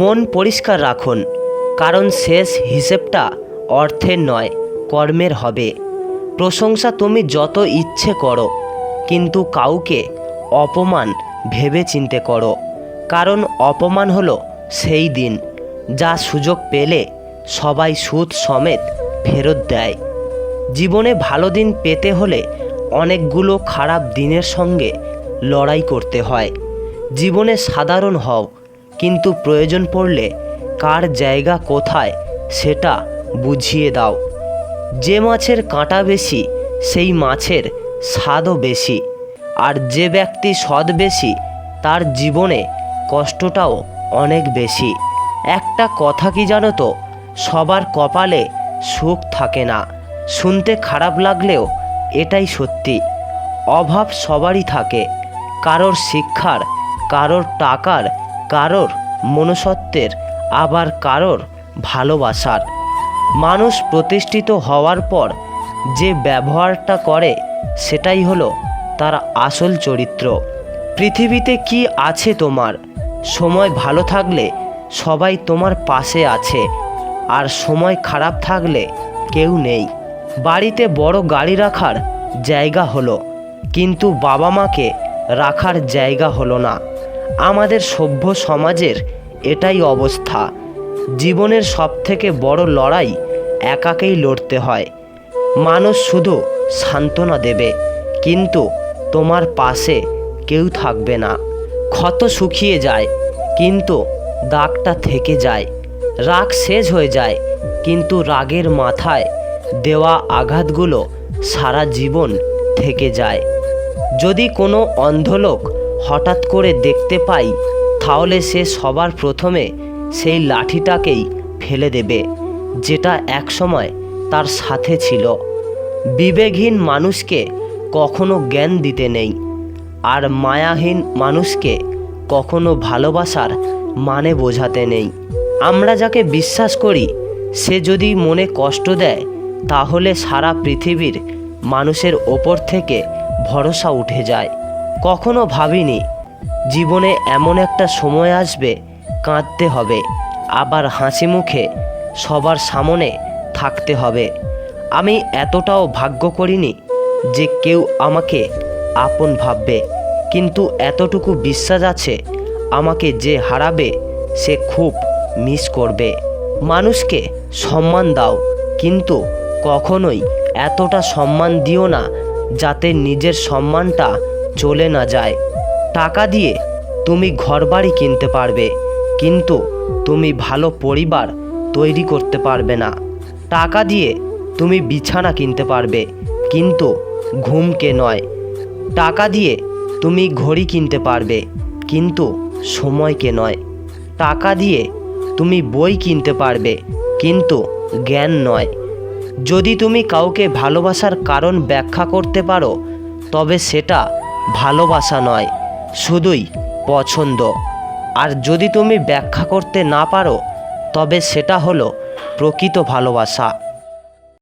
মন পরিষ্কার রাখুন, কারণ শেষ হিসেবটা অর্থের নয়, কর্মের হবে। প্রশংসা তুমি যত ইচ্ছে করো, কিন্তু কাউকে অপমান ভেবে চিনতে করো, কারণ অপমান হলো সেই দিন, যা সুযোগ পেলে সবাই সুদ সমেত ফেরত দেয়। জীবনে ভালো দিন পেতে হলে অনেকগুলো খারাপ দিনের সঙ্গে লড়াই করতে হয়। জীবনে সাধারণ হও কিন্তু প্রয়োজন পড়লে কার জায়গা কোথায় সেটা বুঝিয়ে দাও। যে মাছের কাঁটা বেশি, সেই মাছের স্বাদও বেশি। আর যে ব্যক্তি সৎ বেশি, তার জীবনে কষ্টটাও অনেক বেশি। একটা কথা কি জানো তো, সবার কপালে সুখ থাকে না। শুনতে খারাপ লাগলেও এটাই সত্যি। অভাব সবারই থাকে। কারোর শিক্ষার, কারোর টাকার কারোর মনুষ্যত্বের, আবার কারোর ভালোবাসার। মানুষ প্রতিষ্ঠিত হওয়ার পর যে ব্যবহারটা করে, সেটাই হলো তার আসল চরিত্র। পৃথিবীতে কি আছে তোমার? সময় ভালো থাকলে সবাই তোমার পাশে আছে, আর সময় খারাপ থাকলে কেউ নেই। বাড়িতে বড় গাড়ি রাখার জায়গা হলো, কিন্তু বাবা মাকে রাখার জায়গা হলো না। আমাদের সভ্য সমাজের এটাই অবস্থা। জীবনের সবথেকে বড় লড়াই একাকেই লড়তে হয়। মানুষ শুধু সান্ত্বনা দেবে, কিন্তু তোমার পাশে কেউ থাকবে না। ক্ষত শুকিয়ে যায়, কিন্তু দাগটা থেকে যায়। রাগ শেষ হয়ে যায়, কিন্তু রাগের মাথায় দেওয়া আঘাতগুলো সারা জীবন থেকে যায়। যদি কোনো অন্ধলোক হঠাৎ করে দেখতে পাই, তাহলে সে সবার প্রথমে সেই লাঠিটাকেই ফেলে দেবে, যেটা একসময় তার সাথে ছিল। বিবেকহীন মানুষকে কখনো জ্ঞান দিতে নেই, আর মায়াহীন মানুষকে কখনো ভালোবাসার মানে বোঝাতে নেই। আমরা যাকে বিশ্বাস করি, সে যদি মনে কষ্ট দেয়, তাহলে সারা পৃথিবীর মানুষের ওপর থেকে ভরসা উঠে যায়। কখনো ভাবিনি, জীবনে এমন একটা সময় আসবে, কাঁদতে হবে, আবার হাসি মুখে সবার সামনে থাকতে হবে। আমি এতটাও ভাগ্য করিনি যে কেউ আমাকে আপন ভাববে, কিন্তু এতটুকু বিশ্বাস আছে, আমাকে যে হারাবে, সে খুব মিস করবে। মানুষকে সম্মান দাও, কিন্তু কখনোই এতটা সম্মান দিও না, যাতে নিজের সম্মানটা চলে না যায়। টাকা দিয়ে তুমি ঘরবাড়ি কিনতে পারবে, কিন্তু তুমি ভালো পরিবার তৈরি করতে পারবে না। টাকা দিয়ে তুমি বিছানা কিনতে পারবে, কিন্তু ঘুমকে নয়। টাকা দিয়ে তুমি ঘড়ি কিনতে পারবে, কিন্তু সময়কে নয়। টাকা দিয়ে তুমি বই কিনতে পারবে, কিন্তু জ্ঞান নয়। যদি তুমি কাউকে ভালোবাসার কারণ ব্যাখ্যা করতে পারো, তবে সেটা ভালোবাসা নয়, শুধুই পছন্দ। আর যদি তুমি ব্যাখ্যা করতে না পারো, তবে সেটা হলো প্রকৃত ভালোবাসা।